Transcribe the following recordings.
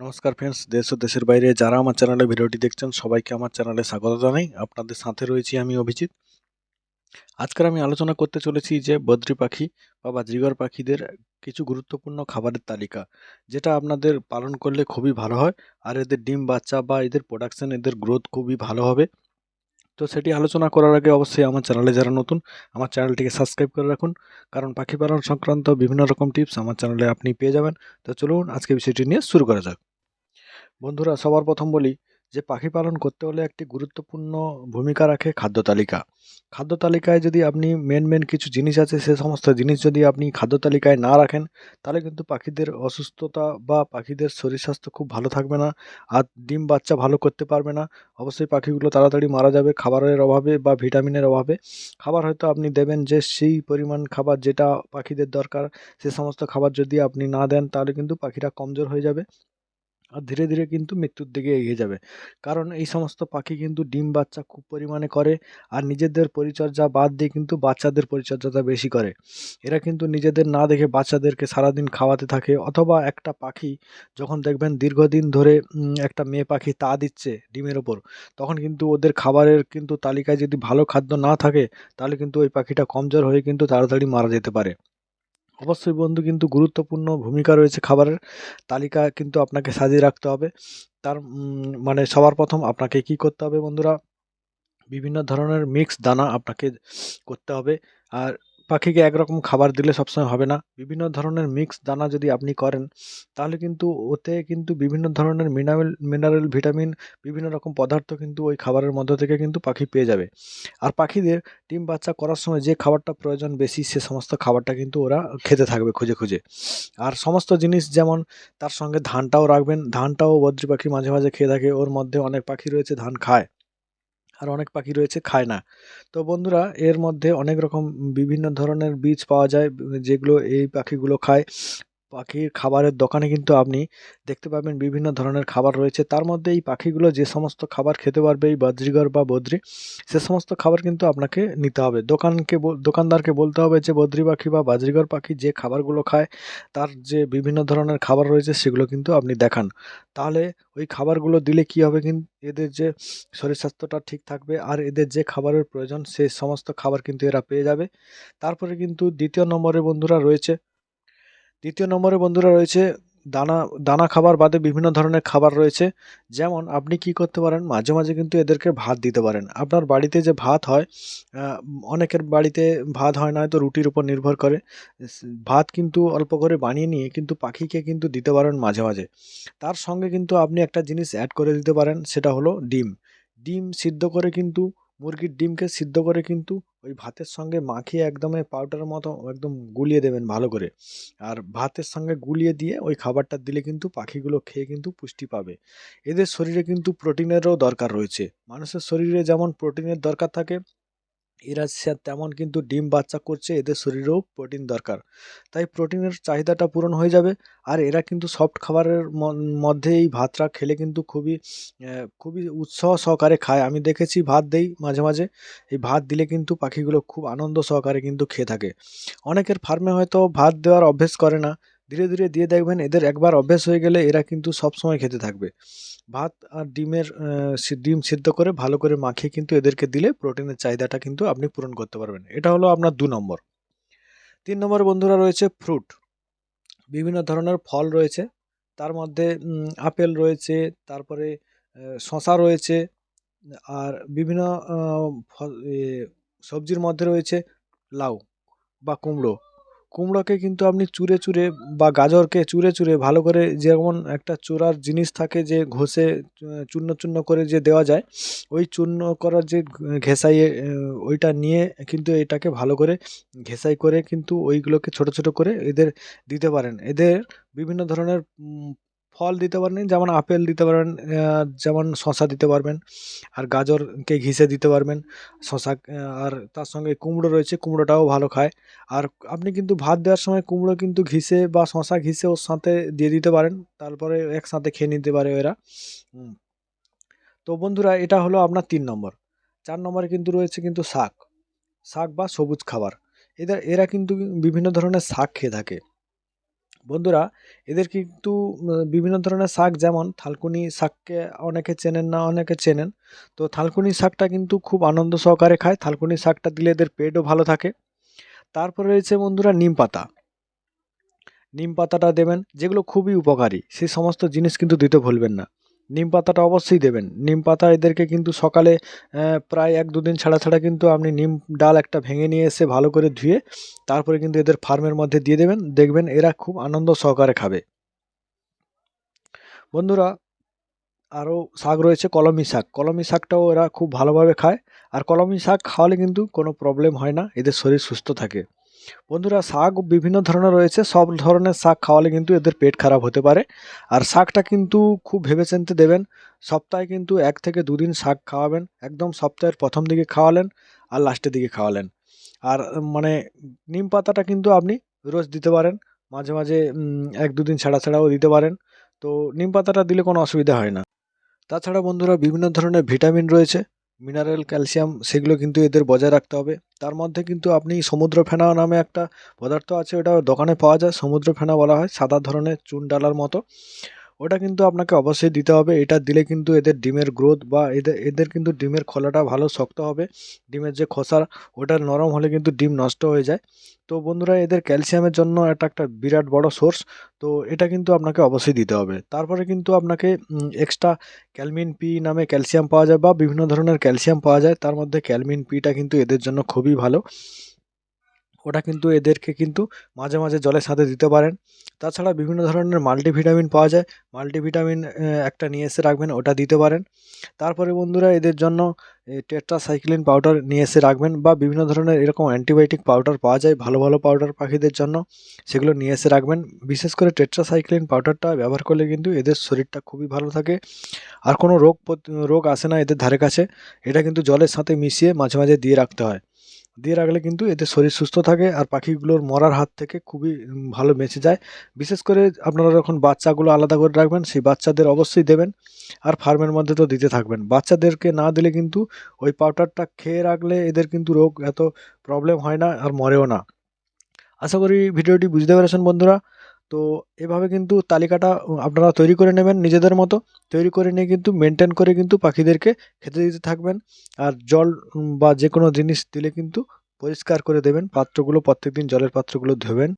নমস্কার ফ্রেন্ডস দেশ ও দেশের বাইরে যারা আমার চ্যানেলে ভিডিওটি দেখছেন, সবাইকে আমার চ্যানেলে স্বাগত জানাই। আপনাদের সাথে রয়েছি আমি অভিজিৎ। আজকের আমি আলোচনা করতে চলেছি যে বদ্রি পাখি বা বাজরিগর পাখিদের কিছু গুরুত্বপূর্ণ খাবারের তালিকা, যেটা আপনাদের পালন করলে খুবই ভালো হয়। আর এদের ডিম বাচ্চা বা এদের প্রোডাকশান এদের গ্রোথ খুবই ভালো হবে। তো সেটি আলোচনা করার আগে অবশ্যই আমার চ্যানেলে যারা নতুন, আমার চ্যানেলটিকে সাবস্ক্রাইব করে রাখুন। কারণ পাখি পালন সংক্রান্ত বিভিন্ন রকম টিপস আমার চ্যানেলে আপনি পেয়ে যাবেন। তো চলুন আজকে বিষয়টি নিয়ে শুরু করা যাক। বন্ধুরা, সবার প্রথম বলি যে পাখি পালন করতে হলে একটি গুরুত্বপূর্ণ ভূমিকা রাখে খাদ্য তালিকা। খাদ্য তালিকায় যদি আপনি মেন মেন কিছু জিনিস আছে, সে সমস্ত জিনিস যদি আপনি খাদ্য তালিকায় না রাখেন, তাহলে কিন্তু পাখিদের অসুস্থতা বা পাখিদের শরীর স্বাস্থ্য খুব ভালো থাকবে না আর ডিম বাচ্চা ভালো করতে পারবে না। অবশ্যই পাখিগুলো তাড়াতাড়ি মারা যাবে খাবারের অভাবে বা ভিটামিনের অভাবে। খাবার হয়তো আপনি দেবেন যে সেই পরিমাণ খাবার যেটা পাখিদের দরকার, সে সমস্ত খাবার যদি আপনি না দেন, তাহলে কিন্তু পাখিরা কমজোর হয়ে যাবে। আর ধীরে ধীরে কিন্তু মৃত্যুর দিকে এগিয়ে যাবে। কারণ এই সমস্ত পাখি কিন্তু ডিম বাচ্চা খুব পরিমাণে করে আর নিজেদের পরিচর্যা বাদ দিয়ে কিন্তু বাচ্চাদের পরিচর্যাটা বেশি করে। এরা কিন্তু নিজেদের না দেখে বাচ্চাদেরকে সারাদিন খাওয়াতে থাকে অথবা একটা পাখি যখন দেখবেন দীর্ঘদিন ধরে একটা মেয়ে পাখি তা দিচ্ছে ডিমের ওপর, তখন কিন্তু ওদের খাবারের কিন্তু তালিকায় যদি ভালো খাদ্য না থাকে, তাহলে কিন্তু ওই পাখিটা কমজোর হয়ে কিন্তু তাড়াতাড়ি মারা যেতে পারে। অবশ্যই বন্ধু, কিন্তু গুরুত্বপূর্ণ ভূমিকা রয়েছে খাবারের তালিকা কিন্তু আপনাকে সাজিয়ে রাখতে হবে। তার মানে সবার প্রথম আপনাকে কি করতে হবে বন্ধুরা? বিভিন্ন ধরনের মিক্স দানা আপনাকে করতে হবে। আর পাখিকে একরকম খাবার দিলে সবসময় হবে না। বিভিন্ন ধরনের মিক্স দানা যদি আপনি করেন, তাহলে কিন্তু ওতে কিন্তু বিভিন্ন ধরনের মিনারেল মিনারেল ভিটামিন বিভিন্ন রকম পদার্থ কিন্তু ওই খাবারের মধ্য থেকে কিন্তু পাখি পেয়ে যাবে। আর পাখিদের ডিম বাচ্চা করার সময় যে খাবারটা প্রয়োজন বেশি, সে সমস্ত খাবারটা কিন্তু ওরা খেতে থাকবে খুঁজে খুঁজে। আর সমস্ত জিনিস যেমন তার সঙ্গে ধানটাও রাখবেন, ধানটাও বদ্রি পাখি মাঝে মাঝে খেয়ে থাকে, ওর মধ্যে অনেক পাখি রয়েছে, ধান খায়। আর অনেক পাখি রয়েছে, খায় না। তো বন্ধুরা, এর মধ্যে অনেক রকম বিভিন্ন ধরনের বীজ পাওয়া যায়, যেগুলো এই পাখিগুলো খায়। পাখির খাবারের দোকানে কিন্তু আপনি দেখতে পাবেন বিভিন্ন ধরনের খাবার রয়েছে। তার মধ্যে এই পাখিগুলো যে সমস্ত খাবার খেতে পারবে, এই বদ্রিগর বা বদ্রি, সে সমস্ত খাবার কিন্তু আপনাকে নিতে হবে। দোকানকে দোকানদারকে বলতে হবে যে, বদ্রি পাখি বা বাজরিগর পাখি যে খাবারগুলো খায়, তার যে বিভিন্ন ধরনের খাবার রয়েছে, সেগুলো কিন্তু আপনি দেখান। তাহলে ওই খাবারগুলো দিলে কি হবে কিন্তু এদের যে শরীর স্বাস্থ্যটা ঠিক থাকবে আর এদের যে খাবারের প্রয়োজন, সে সমস্ত খাবার কিন্তু এরা পেয়ে যাবে। তারপরে কিন্তু দ্বিতীয় নম্বরে বন্ধুরা রয়েছে দ্বিতীয় নম্বরে বন্ধুরা রয়েছে, দানা দানা খাবার বাদে বিভিন্ন ধরনের খাবার রয়েছে। যেমন আপনি কি করতে পারেন, মাঝে মাঝে কিন্তু এদেরকে ভাত দিতে পারেন। আপনার বাড়িতে যে ভাত হয় অনেকের বাড়িতে ভাত হয় না, হয়তো রুটির উপর নির্ভর করে। ভাত কিন্তু অল্প করে বানিয়ে নিয়ে কিন্তু পাখিকে কিন্তু দিতে পারেন মাঝে মাঝে। তার সঙ্গে কিন্তু আপনি একটা জিনিস অ্যাড করে দিতে পারেন, সেটা হলো ডিম। ডিম সিদ্ধ করে কিন্তু মুরগির ডিমকে সিদ্ধ করে কিন্তু ওই ভাতের সঙ্গে মাখিয়ে একদমে পাউডারের মতো একদম গুলিয়ে দেবেন ভালো করে। আর ভাতের সঙ্গে গুলিয়ে দিয়ে ওই খাবারটা দিলে কিন্তু পাখিগুলো খেয়ে কিন্তু পুষ্টি পাবে। এদের শরীরে কিন্তু প্রোটিনেরও দরকার রয়েছে। মানুষের শরীরে যেমন প্রোটিনের দরকার থাকে এরা তেমন কিন্তু ডিম বাচ্চা করছে, এদের শরীরেও প্রোটিন দরকার। তাই প্রোটিনের চাহিদাটা পূরণ হয়ে যাবে। আর এরা কিন্তু সফট খাবারের মধ্যে এই ভাতটা খেলে কিন্তু খুবই খুবই উৎসাহ সহকারে খায়। আমি দেখেছি ভাত দেই মাঝে মাঝে। এই ভাত দিলে কিন্তু পাখিগুলো খুব আনন্দ সহকারে কিন্তু খেয়ে থাকে। অনেকের ফার্মে হয়তো ভাত দেওয়ার অভ্যেস করে না। ধীরে ধীরে দিয়ে দেখবেন এদের একবার অভ্যেস হয়ে গেলে এরা কিন্তু সবসময় খেতে থাকবে। ভাত আর ডিমের ডিম সিদ্ধ করে ভালো করে মাখিয়ে কিন্তু এদেরকে দিলে প্রোটিনের চাহিদাটা কিন্তু আপনি পূরণ করতে পারবেন। এটা হলো আপনার দু নম্বর। তিন নম্বর বন্ধুরা রয়েছে ফ্রুট। বিভিন্ন ধরনের ফল রয়েছে। তার মধ্যে আপেল রয়েছে, তারপরে শশা রয়েছে, আর বিভিন্ন সবজির মধ্যে রয়েছে লাউ বা কুমড়ো। কুমড়োকে কিন্তু আপনি চুরে চুরে বা গাজরকে চুরে চুরে ভালো করে যেমন একটা চোরার জিনিস থাকে যে ঘষে, চূর্ণ চূর্ণ করে যে দেওয়া যায়, ওই চূর্ণ করার যে ঘেঁসাই ওইটা নিয়ে কিন্তু এটাকে ভালো করে ঘেঁসাই করে কিন্তু ওইগুলোকে ছোট ছোট করে এদের দিতে পারেন। এদের বিভিন্ন ধরনের ফল দিতে পারেন, যেমন আপেল দিতে পারবেন যেমন শশা দিতে পারবেন, আর গাজরকে ঘিষে দিতে পারবেন শশা আর তার সঙ্গে কুমড়ো রয়েছে, কুমড়োটাও ভালো খায়। আর আপনি কিন্তু ভাত দেওয়ার সময় কুমড়ো কিন্তু ঘিষে বা শশা ঘিষে ওর সাথে দিয়ে দিতে পারেন, তারপরে একসাথে খেয়ে নিতে পারে এরা তো বন্ধুরা, এটা হলো আপনার তিন নম্বর। চার নম্বরে কিন্তু রয়েছে কিন্তু শাক শাক বা সবুজ খাবার। এদের, এরা কিন্তু বিভিন্ন ধরনের শাক খেয়ে থাকে। বন্ধুরা, এদের কিন্তু বিভিন্ন ধরনের শাক যেমন থালকুনি শাককে অনেকে চেনেন না, অনেকে চেনেন। তো থালকুনি শাকটা কিন্তু খুব আনন্দ সহকারে খায়। থালকুনি শাকটা দিলে এদের পেটও ভালো থাকে। তারপরে রয়েছে বন্ধুরা, নিম পাতা। নিম পাতাটা দেবেন, যেগুলো খুবই উপকারী। সেই সমস্ত জিনিস কিন্তু দিতে ভুলবেন না। নিম পাতাটা অবশ্যই দেবেন। নিম পাতা এদেরকে কিন্তু সকালে প্রায় এক দুদিন ছাড়া ছাড়া কিন্তু আপনি নিম ডাল একটা ভেঙে নিয়ে এসে ভালো করে ধুয়ে তারপরে কিন্তু এদের ফার্মের মধ্যে দিয়ে দেবেন। দেখবেন এরা খুব আনন্দ সহকারে খাবে। বন্ধুরা, আরও শাক রয়েছে, কলমি শাক। কলমি শাকটাও এরা খুব ভালোভাবে খায়। আর কলমি শাক খাওয়ালে কিন্তু কোনো প্রবলেম হয় না, এদের শরীর সুস্থ থাকে। বন্ধুরা, শাক বিভিন্ন ধরনের রয়েছে। সব ধরনের শাক খাওয়ালে কিন্তু এদের পেট খারাপ হতে পারে। আর শাকটা কিন্তু খুব ভেবেচিন্তে দেবেন, সপ্তাহে কিন্তু এক থেকে দুদিন শাক খাওয়াবেন। একদম সপ্তাহের প্রথম দিকে খাওয়ালেন আর লাস্টের দিকে খাওয়ালেন। আর মানে নিম পাতাটা কিন্তু আপনি রোজ দিতে পারেন। মাঝে মাঝে এক দুদিন ছাড়া ছাড়াও দিতে পারেন। তো নিম পাতাটা দিলে কোনো অসুবিধা হয় না। তাছাড়া বন্ধুরা, বিভিন্ন ধরনের ভিটামিন রয়েছে। মিনারেল ক্যালসিয়াম সেগুলো কিন্তু এদের বজায় রাখতে হবে। তার মধ্যে কিন্তু আপনি সমুদ্র ফেনা নামে একটা পদার্থ আছে, ওটা দোকানে পাওয়া যায়। সমুদ্র ফেনা বলা হয়, সাদা ধরনের চুন ডালার মতো। ওটা কিন্তু আপনাকে অবশ্যই দিতে হবে। এটা দিলে কিন্তু এদের ডিমের গ্রোথ বা এদের এদের কিন্তু ডিমের খোলাটা ভালো, শক্ত হবে। ডিমের যে খোসা, ওটা নরম হলে কিন্তু ডিম নষ্ট হয়ে যায়। তো বন্ধুরা, এদের ক্যালসিয়ামের জন্য এটা একটা বিরাট বড় সোর্স। তো এটা কিন্তু আপনাকে অবশ্যই দিতে হবে। তারপরে কিন্তু আপনাকে এক্সট্রা ক্যালমিন পি নামে ক্যালসিয়াম পাওয়া যায় বা বিভিন্ন ধরনের ক্যালসিয়াম পাওয়া যায়। তার মধ্যে ক্যালমিন পিটা কিন্তু এদের জন্য খুবই ভালো। ওটা কিন্তু এদেরকে কিন্তু মাঝে মাঝে জলের সাথে দিতে পারেন। তাছাড়া বিভিন্ন ধরনের মাল্টিভিটামিন পাওয়া যায়। মাল্টিভিটামিন একটা নিয়ে এসে রাখবেন, ওটা দিতে পারেন। তারপরে বন্ধুরা এদের জন্য টেট্রাসাইক্লিন পাউডার নিয়ে এসে রাখবেন বা বিভিন্ন ধরনের এরকম অ্যান্টিবায়োটিক পাউডার পাওয়া যায়, ভালো ভালো পাউডার পাখিদের জন্য, সেগুলো নিয়ে এসে রাখবেন। বিশেষ করে টেট্রাসাইক্লিন পাউডারটা ব্যবহার করলে কিন্তু এদের শরীরটা খুবই ভালো থাকে। আর কোনো রোগ রোগ আসে না এদের ধারে কাছে। এটা কিন্তু জলের সাথে মিশিয়ে মাঝে মাঝে দিয়ে রাখতে হয়। দিয়ে রাখলে কিন্তু এতে শরীর সুস্থ থাকে আর পাখিগুলোর মরার হাত থেকে খুবই ভালো বেঁচে যায়। বিশেষ করে আপনারা যখন বাচ্চাগুলো আলাদা করে রাখবেন, সেই বাচ্চাদের অবশ্যই দেবেন আর ফার্মের মধ্যে তো দিতে থাকবেন। বাচ্চাদেরকে না দিলে কিন্তু ওই পাউডারটা খেয়ে রাখলে এদের কিন্তু রোগ এত প্রবলেম হয় না আর মরেও না। আশা করি ভিডিওটি বুঝতে পেরেছেন বন্ধুরা। তো এভাবে কিন্তু তালিকাটা আপনারা তৈরি করে নেবেন নিজেদের মতো। তৈরি করে নিয়ে কিন্তু মেনটেন করে কিন্তু পাখিদেরকে খেতে দিতে থাকবেন। আর জল বা যে কোনো জিনিস দিলে কিন্তু পরিষ্কার করে দেবেন। পাত্রগুলো প্রত্যেকদিন জলের পাত্রগুলো ধোবেন।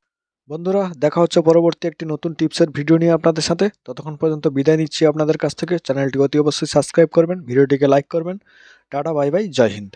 বন্ধুরা, দেখা হচ্ছে পরবর্তী একটি নতুন টিপসের ভিডিও নিয়ে আপনাদের সাথে। ততক্ষণ পর্যন্ত বিদায় নিচ্ছি আপনাদের কাছ থেকে। চ্যানেলটি অতি অবশ্যই সাবস্ক্রাইব করবেন, ভিডিওটিকে লাইক করবেন। Tata, bye bye, Jai Hind.